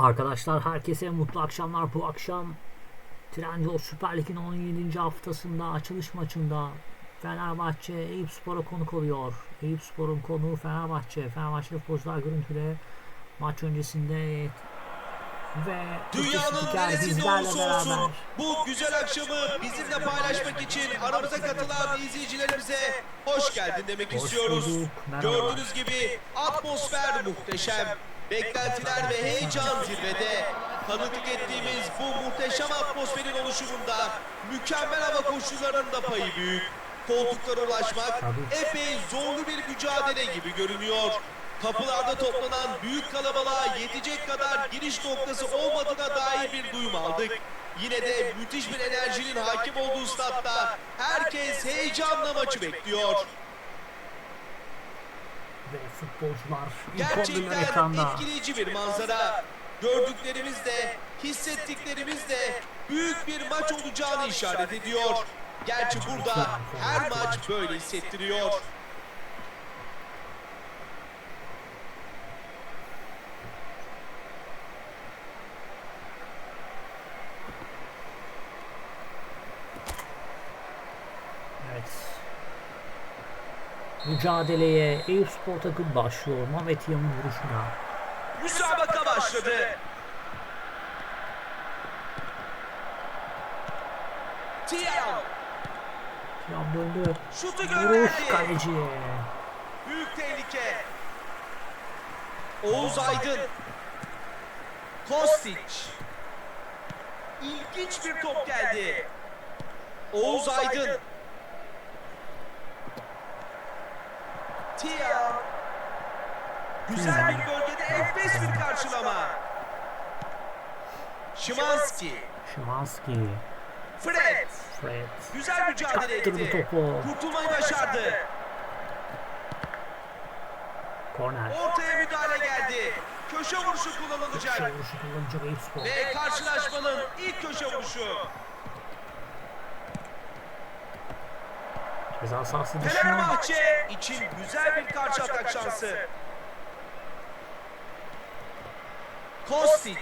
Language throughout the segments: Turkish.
Arkadaşlar herkese mutlu akşamlar. Bu akşam Trendyol Süper Lig'in 17. haftasında açılış maçında Fenerbahçe Eyüp Spor'a konuk oluyor. Eyüp Spor'un konuğu Fenerbahçe. Fenerbahçe futbolcular görüntüde maç öncesinde ve Dünyanın neresinde olursa olsun bu güzel akşamı bizimle paylaşmak için aramıza katılan izleyicilerimize hoş geldin demek Hoş istiyoruz. bulduk. Gördüğünüz gibi atmosfer muhteşem. Beklentiler ve heyecan zirvede. Tanıklık ettiğimiz bu muhteşem atmosferin oluşumunda mükemmel hava koşullarının da payı büyük. Koltuklara ulaşmak epey zorlu bir mücadele gibi görünüyor. Kapılarda toplanan büyük kalabalığa yetecek kadar giriş noktası olmadığına dair bir duyum aldık. Yine de müthiş bir enerjinin hakim olduğu statta herkes heyecanla maçı bekliyor. Ve futbolcular ilk 11'ler Gerçekten ekranda. etkileyici bir manzara. Gördüklerimiz de, hissettiklerimiz de büyük bir maç olacağını işaret ediyor. Gerçi burada her maç böyle hissettiriyor. Evet. Mücadeleye Eyüp Spor takım başlıyor. Mehmet Yam'ın vuruşuna. Müsabaka başladı. Tiam Yam döndü. şutu Vuruş kaleci. Büyük tehlike. Oğuz Aydın. Kostic. İlginç bir top geldi. Oğuz Aydın. Tia. Güzel bir bölgede enfes bir karşılama. Şimanski. Şimanski. Fred. Fred. Güzel mücadele etti. topu. Kurtulmayı başardı. Korner. Ortaya müdahale geldi. Köşe vuruşu kullanılacak. Köşe vuruşu Spor. Ve karşılaşmanın ilk köşe vuruşu. Ceza sahası dışına. Fenerbahçe için güzel bir karşı atak şansı. Kostic.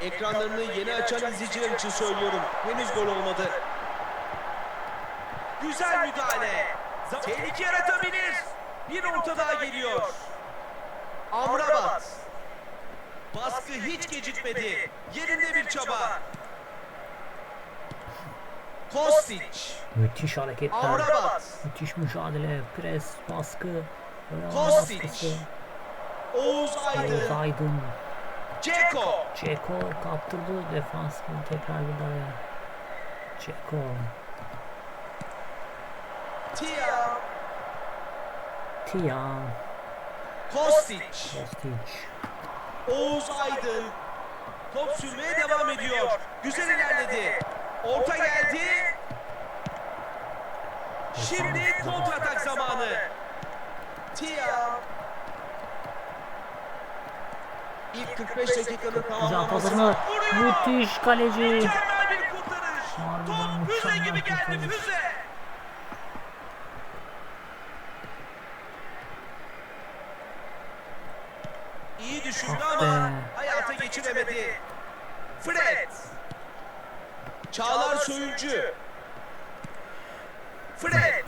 Ekranlarını yeni açan izleyiciler için söylüyorum. Henüz gol olmadı. Güzel müdahale. Tehlike yaratabilir. Bir orta daha geliyor. Amrabat. Baskı hiç gecikmedi. Yerinde bir çaba. Kostic. Müthiş hareketler. Amrabat. Müthiş mücadele. Pres, baskı. Kostic. Oğuz Oğuz Aydın. Aydın. Ceko. Ceko kaptırdı. Defans gibi tekrar bir araya. Ceko. Tia. Tiam. Kostic. Kostic. Oğuz Aydın. Top sürmeye devam ediyor. Güzel ilerledi. Orta geldi. Şimdi kontratak zamanı. Tia. İlk 45 dakikanın vuruyor. Müthiş kaleci. Mükemmel bir kurtarış. Top füze gibi geldi füze. İyi düşündü Ah ama hayata geçiremedi. Fred. Çağlar Söyüncü. Fred.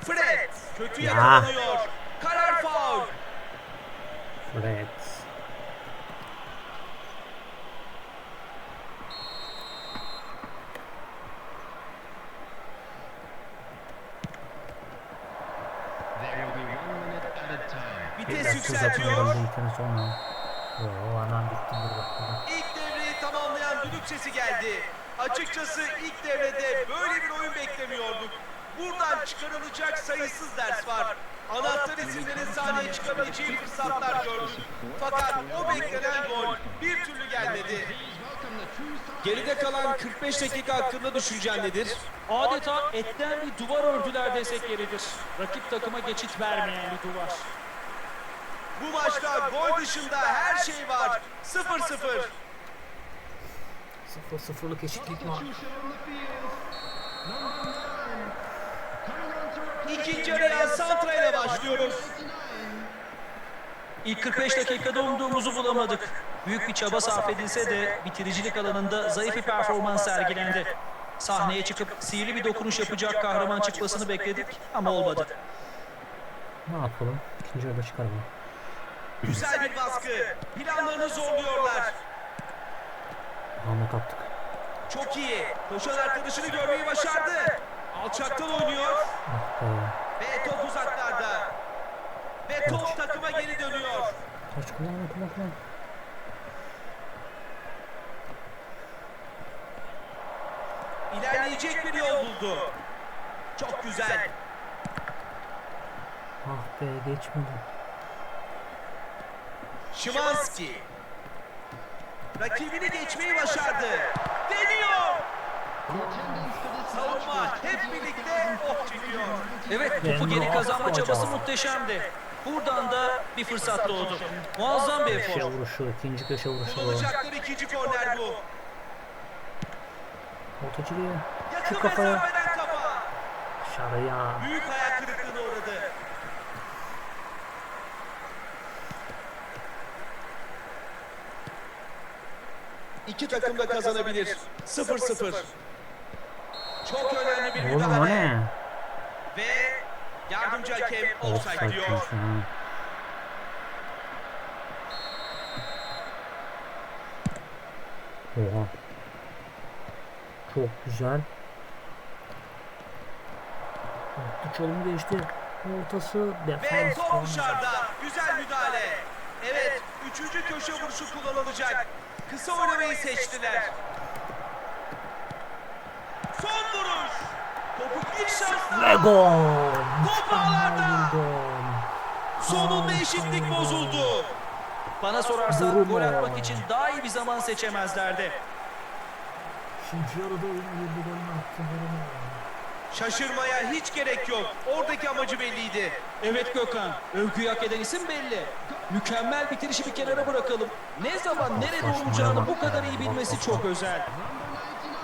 Fred. Kötü Ya. yakalanıyor. Karar faul. Fred. Vites yükseltiyor. sonra. Oo hemen bitti bir dakika. İlk devreyi tamamlayan düdük sesi geldi. Açıkçası ilk devrede böyle bir oyun beklemiyorduk. Buradan çıkarılacak sayısız ders var. Anahtar isimlerin sahneye çıkabileceği fırsatlar gördük. Fakat o beklenen gol bir türlü gelmedi. Geride kalan 45 dakika hakkında düşüncen nedir? Adeta etten bir duvar ördüler desek yeridir. Rakip takıma geçit vermeyen bir duvar. Bu maçta gol dışında her şey var. 0-0. 0-0'lık eşitlik var. İkinci yarıya Santra ile başlıyoruz. İlk 45 dakikada umduğumuzu bulamadık. Büyük bir çaba sarf edilse de bitiricilik alanında zayıf bir performans sergilendi. Sahneye çıkıp sihirli bir dokunuş yapacak kahraman çıkmasını bekledik ama olmadı. Ne yapalım? İkinci yarıda çıkaralım. Güzel bir baskı. Planlarını zorluyorlar. Ahmet attık. Çok iyi. Koşan arkadaşını görmeyi başardı. Alçaktan oynuyor. Ah be. Ve top uzaklarda. Ve top takıma geri dönüyor. Taç kullanma kullan kullan. İlerleyecek bir yol buldu. Çok güzel. Ah be geçmedi. Şimanski. Rakibini geçmeyi başardı. Deniyor. Savunma hep birlikte oh çekiyor. Evet topu geri kazanma çabası muhteşemdi. Buradan da bir fırsat doğdu. Muazzam bir Köşe efor. vuruşu, ikinci köşe vuruşu bu. Kullanacakları ikinci korner bu. Ortacılığı. Çık kafaya. Dışarıya. Büyük İki takım da kazanabilir. 0-0. Çok önemli bir Oğlum o müdahale. ne? Ve yardımcı hakem offside Offside diyor. diyorsun ha. Oha. Çok güzel. Orta çalım geçti. Ortası Ve defans. top dışarıda. Güzel müdahale. Evet, üçüncü köşe vuruşu kullanılacak. Kısa oynamayı seçtiler. Son vuruş. Topu ilk şansla. Ve gol. Top ağlarda. bir. Sonunda eşitlik bozuldu. Bana sorarsan gol atmak için daha iyi bir zaman seçemezlerdi. İkinci yarıda oyuna girdi golünü attı. Şaşırmaya hiç gerek yok. Oradaki amacı belliydi. Evet Gökhan, övgüyü hak eden isim belli. Mükemmel bitirişi bir kenara bırakalım. Ne zaman nerede olacağını bu kadar iyi bilmesi çok özel.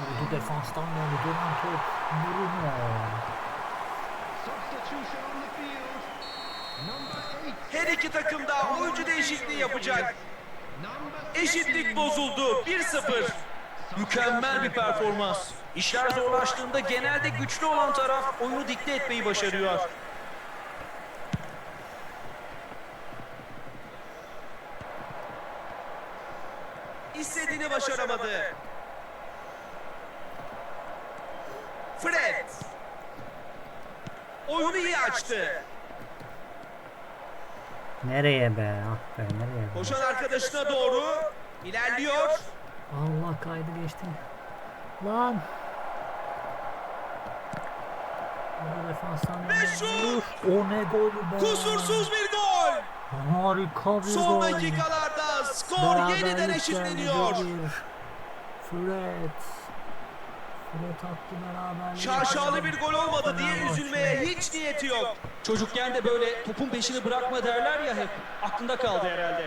Vurdu defanstan geldi. Dönen top. Bruno. Substitution on the field. Number eight. Her iki takım da oyuncu değişikliği yapacak. Eşitlik bozuldu. 1-0. Mükemmel bir performans. İşler zorlaştığında genelde güçlü olan taraf oyunu dikte etmeyi başarıyor. İstediğini başaramadı. Fred. Oyunu iyi açtı. Nereye be? Ah be nereye be? Koşan arkadaşına doğru ilerliyor. Allah kaydı geçti. Lan. Burada defanstan Ve şut! O ne golü be? Kusursuz bir gol. Harika bir Son gol. dakikalarda skor Beraberlik yeniden eşitleniyor. bir. Fred. Fred attı beraberliği. Şaşalı bir gol olmadı diye üzülmeye hiç niyeti yok. Çocukken de böyle topun peşini bırakma derler ya hep. Aklında kaldı herhalde.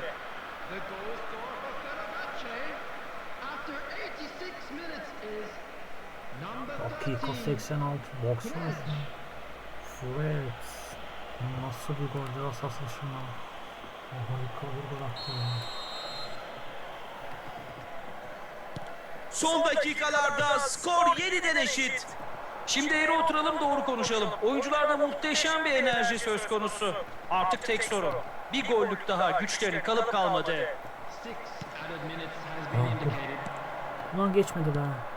Dakika 13. 86 baksana şuna. Fred. Nasıl bir gol biraz asılışına. Harika bir gol attı ya. Son dakikalarda skor yeniden eşit. Şimdi eğri oturalım doğru konuşalım. Oyuncularda muhteşem bir enerji söz konusu. Artık tek sorun. Bir gollük daha güçlerin kalıp kalmadı. Ulan geçmedi be.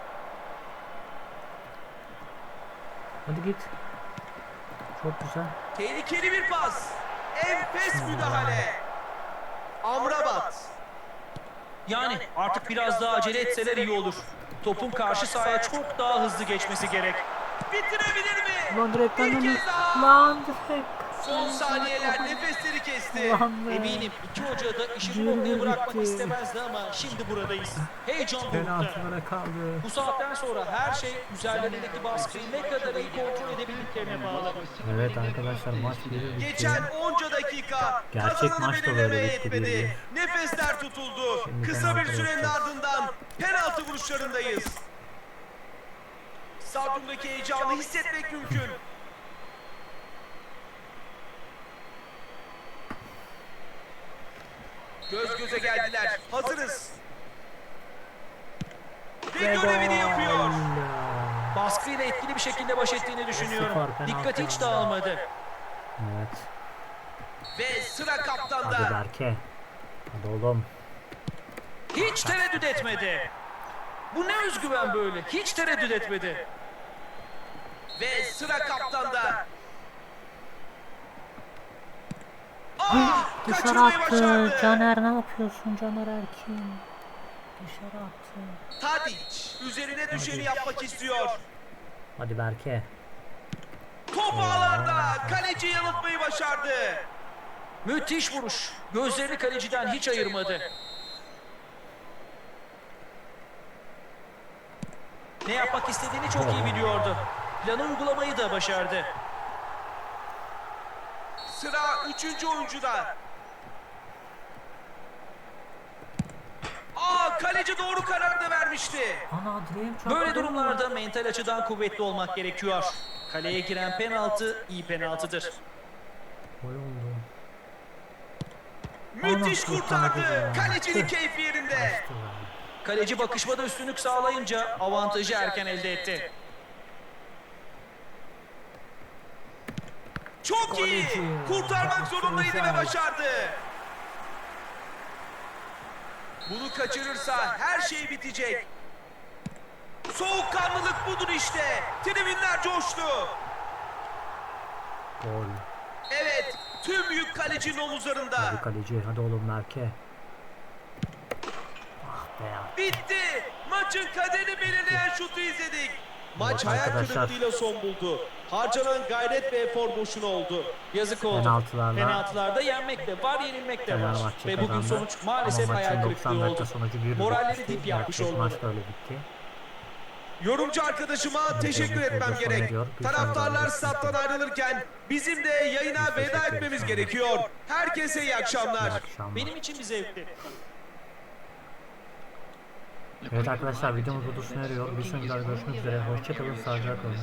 Hadi git. Çok güzel. Tehlikeli bir pas. Enfes müdahale. Amrabat. Yani artık biraz daha acele etseler iyi olur. Topun karşı sahaya çok daha hızlı geçmesi gerek. Bitirebilir mi? Ulan direkten dönüyor. Lan direkt. Son saniyeler nefesleri kesti. Ulan be. Eminim iki hoca da işi bu Yürü noktaya bırakmak istemezdi ama şimdi buradayız. Heyecan. Penaltılara kaldı. Bu saatten sonra her şey üzerlerindeki baskıyı ne kadar iyi kontrol edebildiklerine bağlı. Evet arkadaşlar maç bir bitti. Geçen onca dakika Gerçek kazananı maç da belirlemeye böyle bitti yetmedi. Nefesler tutuldu. Şimdi Kısa bir penaltı sürenin yapacağız. ardından penaltı vuruşlarındayız. Stadyumdaki heyecanı hissetmek mümkün. Göz göze geldiler. Hazırız. Ve görevini yapıyor. Baskıyla etkili bir şekilde baş ettiğini düşünüyorum. Penaltı Dikkati hiç dağılmadı. Evet. Ve sıra Hadi kaptanda. Berke. Hadi oğlum. Hiç tereddüt etmedi. Bu ne özgüven böyle? Hiç tereddüt etmedi. Ve sıra kaptanda. Ah! Dışarı attı. Caner ne yapıyorsun Caner Erkin? Dışarı attı. Tadic üzerine düşeni yapmak istiyor. Hadi Berke. Top ağlarda kaleci yanıltmayı başardı. Müthiş vuruş. Gözlerini kaleciden hiç ayırmadı. Ne yapmak istediğini çok iyi biliyordu. Planı uygulamayı da başardı. Sıra üçüncü oyuncuda. Aa kaleci doğru karar da vermişti. Böyle durumlarda mental açıdan kuvvetli olmak gerekiyor. Kaleye giren penaltı iyi penaltıdır. Müthiş kurtardı. Kalecinin keyfi yerinde. Kaleci bakışmada üstünlük sağlayınca avantajı erken elde etti. Çok iyi. Kurtarmak zorundaydı ve başardı. Bunu kaçırırsa her şey bitecek. Soğukkanlılık budur işte. Tribünler coştu. Gol. Evet, tüm yük kalecinin omuzlarında. Hadi kaleci. Hadi oğlum Berke. Ah be ya. Bitti. Maçın kaderini belirleyen şutu izledik. Maç Evet hayal arkadaşlar. kırıklığıyla son buldu. Harcanan gayret ve efor boşuna oldu. Yazık oldu. Penaltılarla- Penaltılarda yenmek de var, yenilmek de var. Ve bugün sonuç maalesef hayal kırıklığı 90 dakika oldu. Moralleri dip yapmış olmalı. maç da öyle bitti. Yorumcu arkadaşıma teşekkür Tebrik etmem gerek. Ediyor. Taraftarlar stat'tan ayrılırken bizim de yayına veda teşekkür etmemiz gerekiyor. Herkese iyi akşamlar. İyi akşamlar. Benim için bir zevkti. Evet arkadaşlar videomuz burada sona eriyor. Bir sonraki görüşmek üzere. Hoşçakalın. Sağlıcakla kalın.